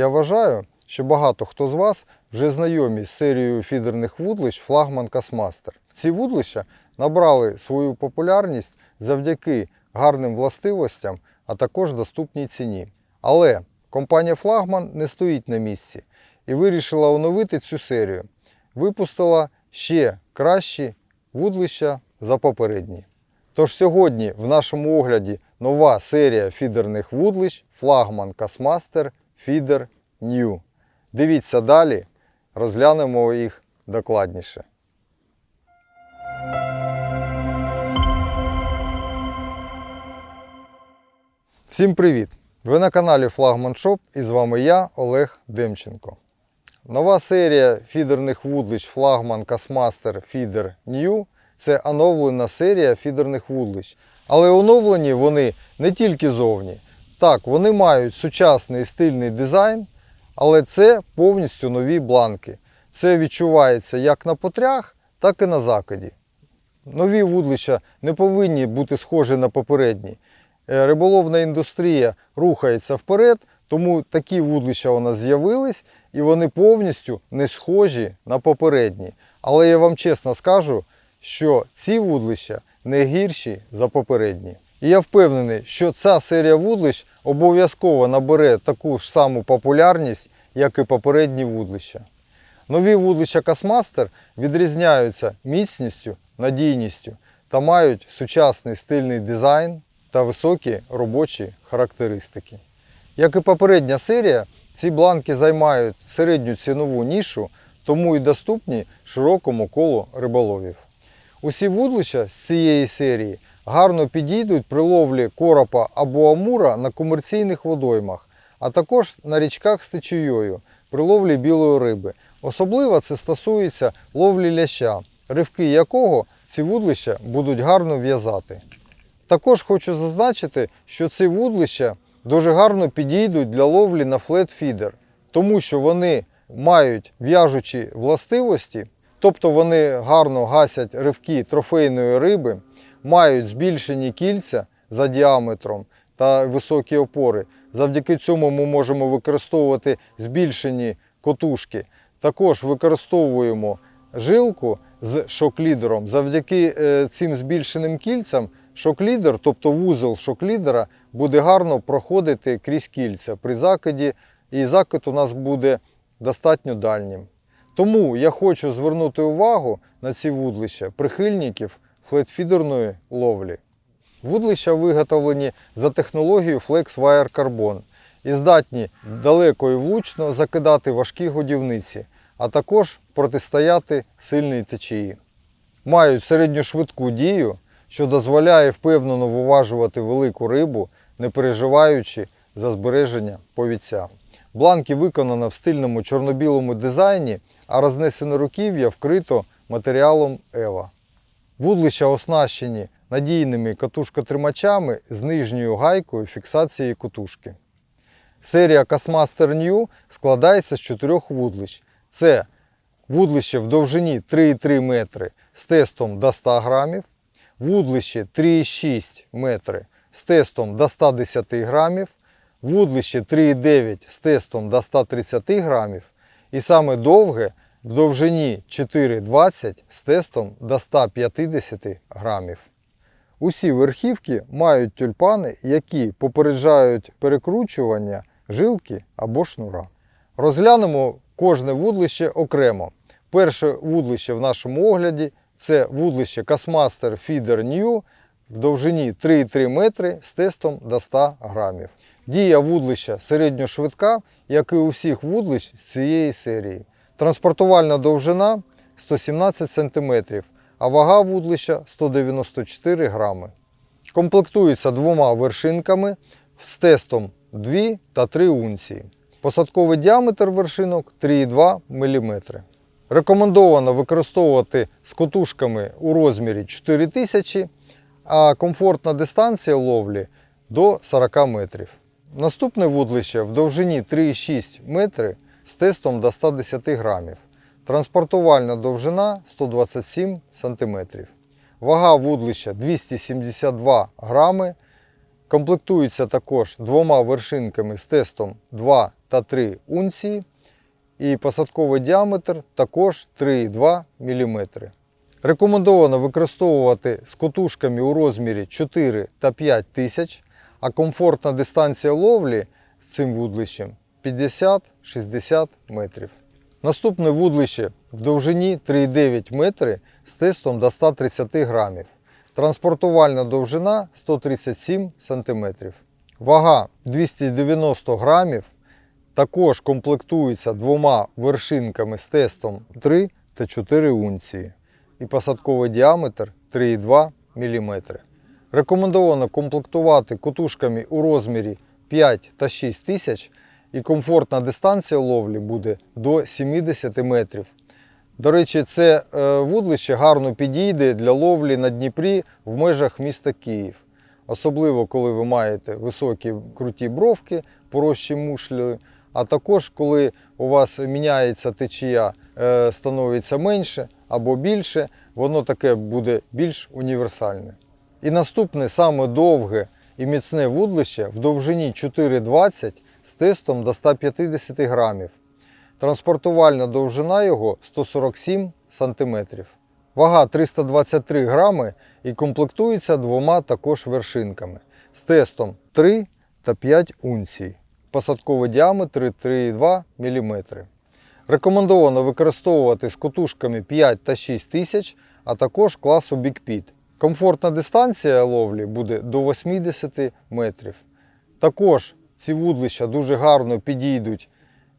Я вважаю, що багато хто з вас вже знайомі з серією фідерних вудлищ флагман Касмастер. Ці вудлища набрали свою популярність завдяки гарним властивостям, а також доступній ціні. Але компанія Флагман не стоїть на місці і вирішила оновити цю серію. Випустила ще кращі вудлища за попередні. Тож сьогодні в нашому огляді нова серія фідерних вудлищ флагман Касмастер Feeder New. Дивіться далі, розглянемо їх докладніше. Всім привіт! Ви на каналі Флагман Шоп і з вами я, Олег Демченко. Нова серія фідерних вудлищ флагман Касмастер Feeder New це оновлена серія фідерних вудлищ. Але оновлені вони не тільки зовні. Так, вони мають сучасний стильний дизайн, але це повністю нові бланки. Це відчувається як на потрях, так і на закиді. Нові вудлища не повинні бути схожі на попередні. Е, Риболовна індустрія рухається вперед, тому такі вудлища у нас з'явились і вони повністю не схожі на попередні. Але я вам чесно скажу, що ці вудлища не гірші за попередні. І я впевнений, що ця серія вудлищ обов'язково набере таку ж саму популярність, як і попередні вудлища. Нові вудлища Касмастер відрізняються міцністю, надійністю та мають сучасний стильний дизайн та високі робочі характеристики. Як і попередня серія, ці бланки займають середню цінову нішу, тому і доступні широкому колу риболовів. Усі вудлища з цієї серії гарно підійдуть при ловлі коропа або амура на комерційних водоймах, а також на річках з течією при ловлі білої риби. Особливо це стосується ловлі ляща, ривки якого ці вудлища будуть гарно в'язати. Також хочу зазначити, що ці вудлища дуже гарно підійдуть для ловлі на флет-фідер, тому що вони мають в'яжучі властивості, тобто вони гарно гасять ривки трофейної риби, мають збільшені кільця за діаметром та високі опори. Завдяки цьому ми можемо використовувати збільшені котушки. Також використовуємо жилку з шоклідером. Завдяки е, цим збільшеним кільцям шоклідер, тобто вузол шоклідера, буде гарно проходити крізь кільця при закиді, і закид у нас буде достатньо дальнім. Тому я хочу звернути увагу на ці вудлища прихильників флетфідерної ловлі. Вудлища виготовлені за технологією Flex Wire Carbon і здатні далеко і влучно закидати важкі годівниці, а також протистояти сильній течії. Мають середньошвидку дію, що дозволяє впевнено виважувати велику рибу, не переживаючи за збереження повіця. Бланки виконано в стильному чорно-білому дизайні, а рознесене руків'я вкрито матеріалом Ева. Вудлища оснащені надійними катушкотримачами з нижньою гайкою фіксації катушки. Серія Касмастер New складається з чотирьох вудлищ. Це вудлище в довжині 3,3 метри з тестом до 100 грамів, вудлище 3,6 метри з тестом до 110 грамів, вудлище 3,9 з тестом до 130 грамів і саме довге в довжині 4,20 з тестом до 150 грамів. Усі верхівки мають тюльпани, які попереджають перекручування жилки або шнура. Розглянемо кожне вудлище окремо. Перше вудлище в нашому огляді це вудлище Касмастер Feeder New в довжині 3,3 метри з тестом до 100 грамів. Дія вудлища середньошвидка, як і у всіх вудлищ з цієї серії. Транспортувальна довжина 117 см, а вага вудлища 194 грами. Комплектується двома вершинками з тестом 2 та 3 унції. Посадковий діаметр вершинок 3,2 мм. Рекомендовано використовувати з котушками у розмірі 4000, а комфортна дистанція ловлі до 40 метрів. Наступне вудлище в довжині 3,6 метри з тестом до 110 грамів. Транспортувальна довжина 127 см. Вага вудлища 272 грами. Комплектується також двома вершинками з тестом 2 та 3 унції. І посадковий діаметр також 3,2 мм. Рекомендовано використовувати з котушками у розмірі 4 та 5 тисяч, а комфортна дистанція ловлі з цим вудлищем 50-60 метрів. Наступне вудлище в довжині 3,9 метри з тестом до 130 грамів. Транспортувальна довжина 137 см. Вага 290 грамів. Також комплектується двома вершинками з тестом 3 та 4 унції. І посадковий діаметр 3,2 мм. Рекомендовано комплектувати котушками у розмірі 5 та 6 тисяч і комфортна дистанція ловлі буде до 70 метрів. До речі, це е, вудлище гарно підійде для ловлі на Дніпрі в межах міста Київ. Особливо, коли ви маєте високі круті бровки, порожчі мушлі, а також коли у вас міняється течія, е, становиться менше або більше, воно таке буде більш універсальне. І наступне саме довге і міцне вудлище в довжині 4,20 з тестом до 150 грамів. Транспортувальна довжина його 147 см. Вага 323 грами і комплектується двома також вершинками з тестом 3 та 5 унцій. Посадковий діаметр 3,2 мм. Рекомендовано використовувати з котушками 5 та 6 тисяч, а також класу Pit. Комфортна дистанція ловлі буде до 80 метрів. Також ці вудлища дуже гарно підійдуть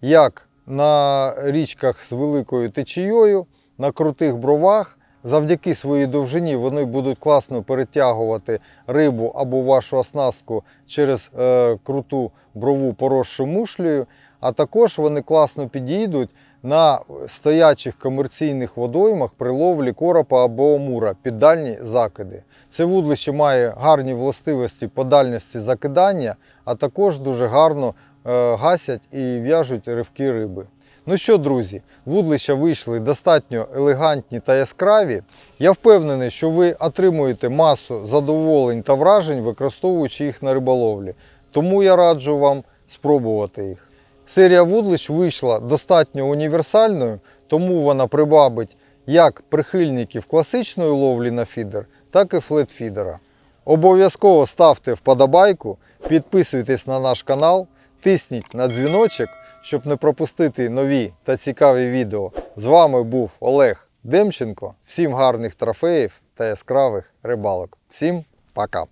як на річках з великою течією, на крутих бровах. Завдяки своїй довжині вони будуть класно перетягувати рибу або вашу оснастку через е, круту брову поросшу мушлею, а також вони класно підійдуть на стоячих комерційних водоймах при ловлі коропа або омура під дальні закиди. Це вудлище має гарні властивості по дальності закидання, а також дуже гарно е, гасять і в'яжуть ривки риби. Ну що, друзі, вудлища вийшли достатньо елегантні та яскраві. Я впевнений, що ви отримуєте масу задоволень та вражень, використовуючи їх на риболовлі. Тому я раджу вам спробувати їх. Серія вудлищ вийшла достатньо універсальною, тому вона прибабить як прихильників класичної ловлі на фідер, так і флетфідера. Обов'язково ставте вподобайку, підписуйтесь на наш канал, тисніть на дзвіночок, щоб не пропустити нові та цікаві відео. З вами був Олег Демченко. Всім гарних трофеїв та яскравих рибалок. Всім пока!